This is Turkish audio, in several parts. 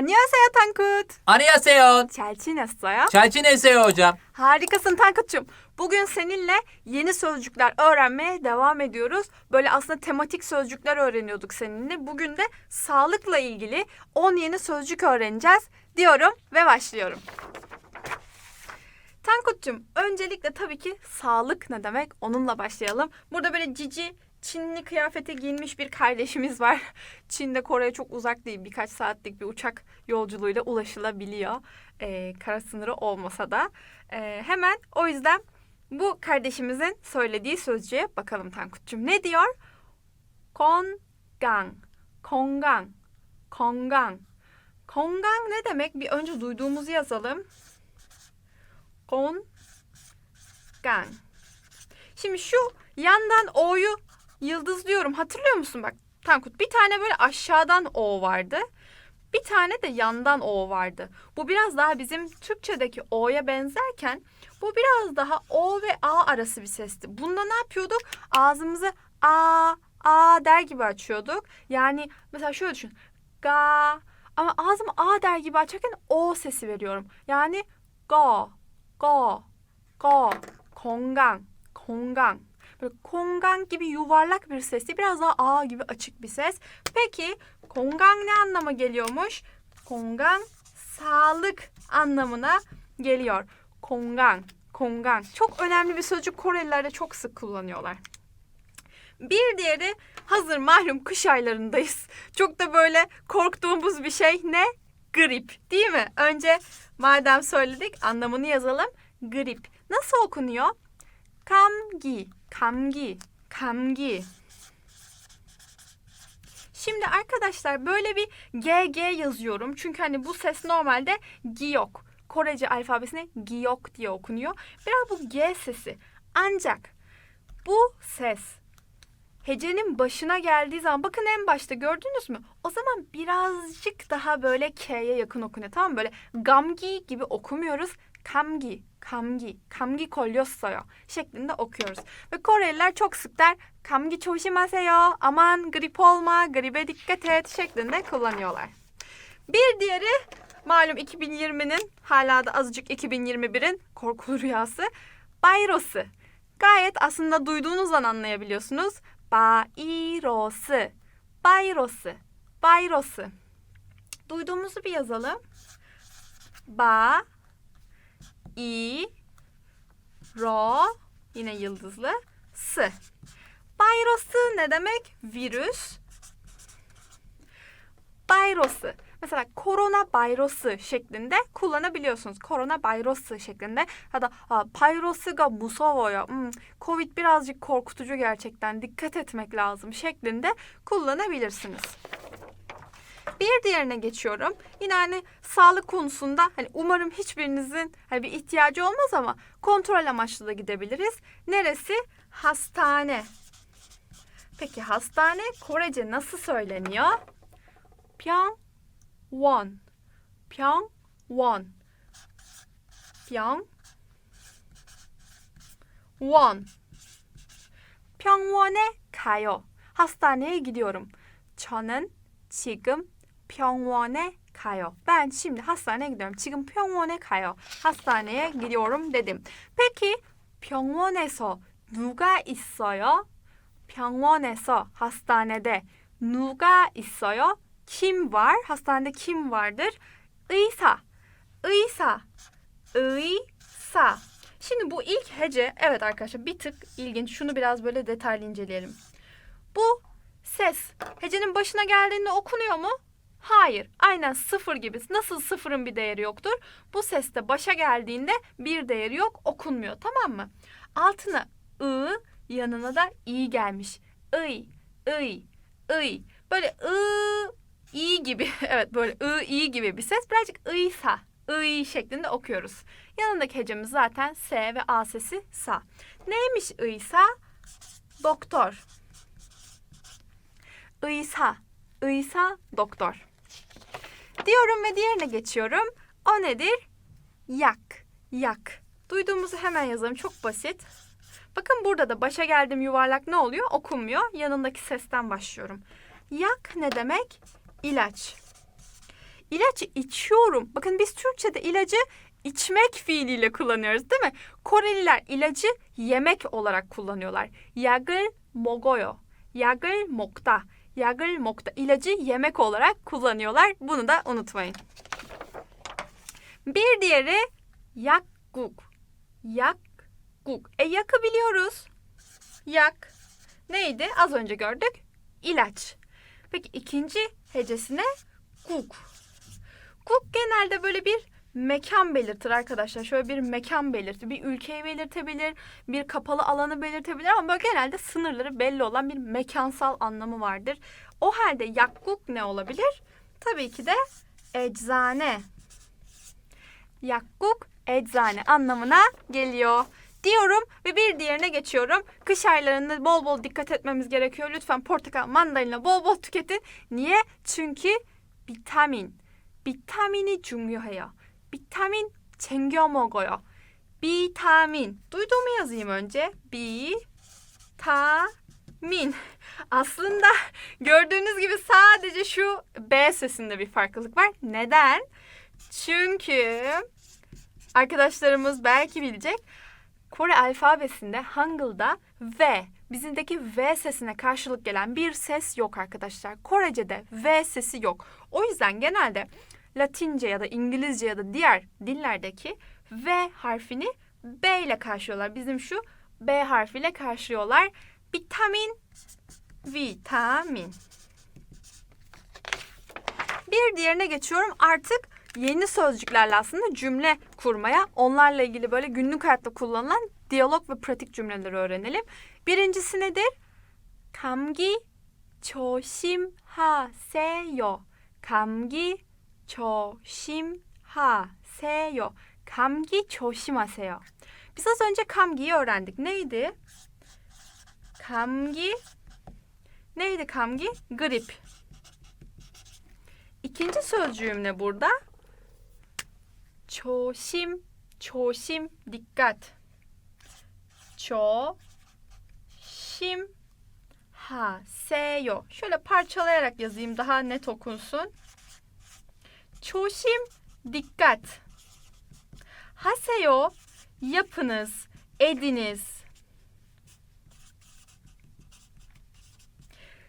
안녕하세요 Tankut. Annyeonghaseyo. 잘 지냈어요? 잘 지내세요 hocam. Harikasın Tankut'cum. Bugün seninle yeni sözcükler öğrenmeye devam ediyoruz. Böyle aslında tematik sözcükler öğreniyorduk seninle. Bugün de sağlıkla ilgili 10 yeni sözcük öğreneceğiz diyorum ve başlıyorum. Tankut'cum öncelikle tabii ki sağlık ne demek onunla başlayalım. Burada böyle cici Çinli kıyafete giyinmiş bir kardeşimiz var. Çin'de Kore'ye çok uzak değil. Birkaç saatlik bir uçak yolculuğuyla ulaşılabiliyor. Ee, kara sınırı olmasa da. Ee, hemen o yüzden bu kardeşimizin söylediği sözcüğe bakalım Tankut'cum. Ne diyor? Kongang, kongang, kongang. Kongang ne demek? Bir önce duyduğumuzu yazalım. Kongang. Şimdi şu yandan O'yu yıldızlıyorum. Hatırlıyor musun bak Tankut? Bir tane böyle aşağıdan O vardı. Bir tane de yandan O vardı. Bu biraz daha bizim Türkçedeki O'ya benzerken bu biraz daha O ve A arası bir sesti. Bunda ne yapıyorduk? Ağzımızı A, A der gibi açıyorduk. Yani mesela şöyle düşün. Ga ama ağzımı A der gibi açarken O sesi veriyorum. Yani go, go, go, kongang, kongang. Böyle kongang gibi yuvarlak bir sesli biraz daha A gibi açık bir ses. Peki kongang ne anlama geliyormuş? Kongang sağlık anlamına geliyor. Kongang, kongang. Çok önemli bir sözcük Koreliler de çok sık kullanıyorlar. Bir diğeri hazır malum kış aylarındayız. Çok da böyle korktuğumuz bir şey ne? Grip değil mi? Önce madem söyledik anlamını yazalım. Grip. Nasıl okunuyor? 감기, 감기, 감기. Şimdi arkadaşlar böyle bir GG yazıyorum. Çünkü hani bu ses normalde giyok. Korece alfabesine giyok diye okunuyor. Biraz bu G sesi. Ancak bu ses hecenin başına geldiği zaman bakın en başta gördünüz mü? O zaman birazcık daha böyle K'ye yakın okunuyor. Tamam mı? Böyle gamgi gibi okumuyoruz. Kamgi, kamgi, kamgi 걸렸어요 şeklinde okuyoruz. Ve Koreliler çok sık der kamgi 조심하세요, aman grip olma, gribe dikkat et şeklinde kullanıyorlar. Bir diğeri malum 2020'nin hala da azıcık 2021'in korkulu rüyası Bayros'u. Gayet aslında duyduğunuzdan anlayabiliyorsunuz. Bayros'u, Bayros'u, Bayros'u. Duyduğumuzu bir yazalım. Ba, i, ro, yine yıldızlı, s. Bayrosu ne demek? Virüs. Bayrosu. Mesela korona bayrosu şeklinde kullanabiliyorsunuz. Korona bayrosu şeklinde ya da bayrosu ga musovoya. Hmm, Covid birazcık korkutucu gerçekten dikkat etmek lazım şeklinde kullanabilirsiniz. Bir diğerine geçiyorum. Yine hani sağlık konusunda hani umarım hiçbirinizin hani bir ihtiyacı olmaz ama kontrol amaçlı da gidebiliriz. Neresi? Hastane. Peki hastane Korece nasıl söyleniyor? Pyongwon. Pyongwon. Pyong Won. Pyongwon'e kayo. Hastaneye gidiyorum. 저는 지금 병원에 가요. Ben şimdi hastaneye gidiyorum. 지금 병원에 가요. hastaneye gidiyorum dedim. Peki 병원에서 누가 있어요? 병원에서 hastanede 누가 있어요? Kim var? Hastanede kim vardır? 의사. 의사. 의사. Şimdi bu ilk hece evet arkadaşlar bir tık ilginç. Şunu biraz böyle detaylı inceleyelim. Bu ses hecenin başına geldiğinde okunuyor mu? Hayır. Aynen sıfır gibi. Nasıl sıfırın bir değeri yoktur? Bu seste başa geldiğinde bir değeri yok. Okunmuyor. Tamam mı? Altına ı yanına da i gelmiş. Iy, ıy, ıy. Böyle ı, i gibi. Evet böyle ı, i gibi bir ses. Birazcık ıysa, ıy şeklinde okuyoruz. Yanındaki hecemiz zaten s ve a sesi sa. Neymiş ıysa? Doktor. Iysa. Iysa doktor. Diyorum ve diğerine geçiyorum. O nedir? Yak. Yak. Duyduğumuzu hemen yazalım. Çok basit. Bakın burada da başa geldim yuvarlak ne oluyor? Okunmuyor. Yanındaki sesten başlıyorum. Yak ne demek? İlaç. İlaç içiyorum. Bakın biz Türkçe'de ilacı içmek fiiliyle kullanıyoruz değil mi? Koreliler ilacı yemek olarak kullanıyorlar. Yagır mogoyo. Yagır mokta. Yagıl mokta ilacı yemek olarak kullanıyorlar. Bunu da unutmayın. Bir diğeri yakguk. Yakguk. E yakı biliyoruz. Yak. Neydi? Az önce gördük. İlaç. Peki ikinci hecesine guk. Guk genelde böyle bir mekan belirtir arkadaşlar. Şöyle bir mekan belirtir. Bir ülkeyi belirtebilir. Bir kapalı alanı belirtebilir ama böyle genelde sınırları belli olan bir mekansal anlamı vardır. O halde yakguk ne olabilir? Tabii ki de eczane. Yakguk eczane anlamına geliyor diyorum ve bir diğerine geçiyorum. Kış aylarında bol bol dikkat etmemiz gerekiyor. Lütfen portakal, mandalina bol bol tüketin. Niye? Çünkü vitamin. 비타민이 중요해요. 비타민 챙겨 먹어요. 비타민. Duyduğumu yazayım önce. Vitamin. Aslında gördüğünüz gibi sadece şu B sesinde bir farklılık var. Neden? Çünkü arkadaşlarımız belki bilecek. Kore alfabesinde Hangul'da V, bizimdeki V sesine karşılık gelen bir ses yok arkadaşlar. Korece'de V sesi yok. O yüzden genelde Latince ya da İngilizce ya da diğer dillerdeki V harfini B ile karşılıyorlar. Bizim şu B harfiyle karşılıyorlar. Vitamin, vitamin. Bir diğerine geçiyorum. Artık yeni sözcüklerle aslında cümle kurmaya, onlarla ilgili böyle günlük hayatta kullanılan diyalog ve pratik cümleleri öğrenelim. Birincisi nedir? 감기 조심하세요. 감기 조심하세요. 감기 조심하세요. Biz az önce 감기yi öğrendik. Neydi? 감기 neydi 감기? Grip. İkinci sözcüğüm ne burada? 조심, 조심, dikkat. 조심, 하세요. Şöyle parçalayarak yazayım daha net okunsun. Çoşim dikkat. Haseyo yapınız, ediniz.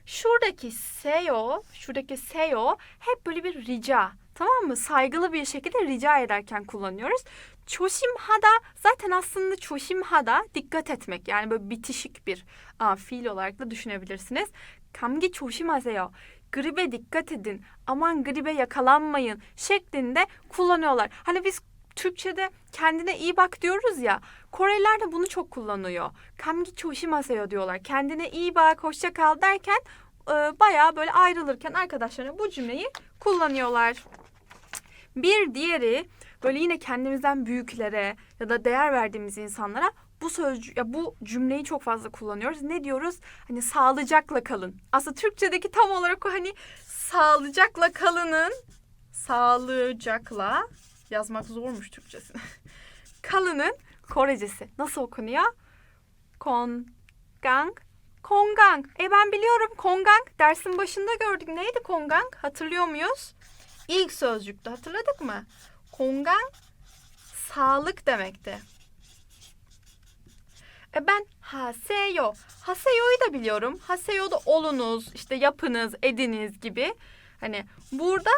Şuradaki seyo, şuradaki seyo hep böyle bir rica. Tamam mı? Saygılı bir şekilde rica ederken kullanıyoruz. Çoşimhada zaten aslında çoşimhada dikkat etmek. Yani böyle bitişik bir a, fiil olarak da düşünebilirsiniz. Kamgi çoşimaseyo. Gribe dikkat edin. Aman gribe yakalanmayın şeklinde kullanıyorlar. Hani biz Türkçe'de kendine iyi bak diyoruz ya. Koreliler de bunu çok kullanıyor. Kamgi çoşimhaseyo diyorlar. Kendine iyi bak, hoşça kal derken e, bayağı böyle ayrılırken arkadaşlarına bu cümleyi kullanıyorlar. Bir diğeri böyle yine kendimizden büyüklere ya da değer verdiğimiz insanlara bu sözcü ya bu cümleyi çok fazla kullanıyoruz. Ne diyoruz? Hani sağlıcakla kalın. Aslında Türkçedeki tam olarak o hani sağlıcakla kalının sağlıcakla yazmak zormuş Türkçesi. kalının Korecesi nasıl okunuyor? Kongang Kongang. E ben biliyorum kongang dersin başında gördük. Neydi kongang? Hatırlıyor muyuz? İlk sözcükte hatırladık mı? Kongang sağlık demekti. E ben haseyo. Haseyo'yu da biliyorum. Haseyo da olunuz, işte yapınız, ediniz gibi. Hani burada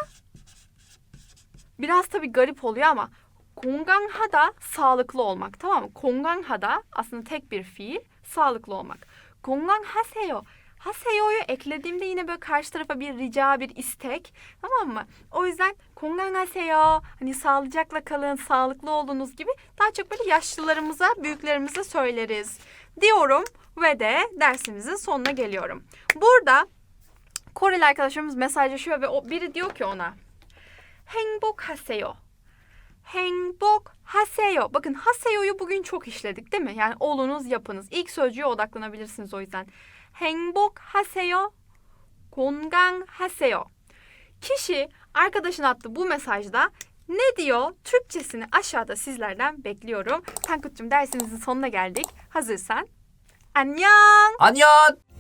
biraz tabii garip oluyor ama konganhada sağlıklı olmak tamam mı? Konganhada aslında tek bir fiil sağlıklı olmak. konganhaseyo. Ha Seo'yu eklediğimde yine böyle karşı tarafa bir rica, bir istek. Tamam mı? O yüzden kongangaseo, hani sağlıcakla kalın, sağlıklı olduğunuz gibi daha çok böyle yaşlılarımıza, büyüklerimize söyleriz diyorum ve de dersimizin sonuna geliyorum. Burada Koreli arkadaşlarımız mesajlaşıyor ve o biri diyor ki ona Hengbok haseyo. Hengbok haseyo. Bakın haseyo'yu bugün çok işledik değil mi? Yani olunuz yapınız. İlk sözcüğe odaklanabilirsiniz o yüzden. 행복하세요. 건강하세요. Kişi arkadaşına attığı bu mesajda ne diyor? Türkçesini aşağıda sizlerden bekliyorum. Tankut'cum dersimizin sonuna geldik. Hazırsan. Annyeong. 안녕!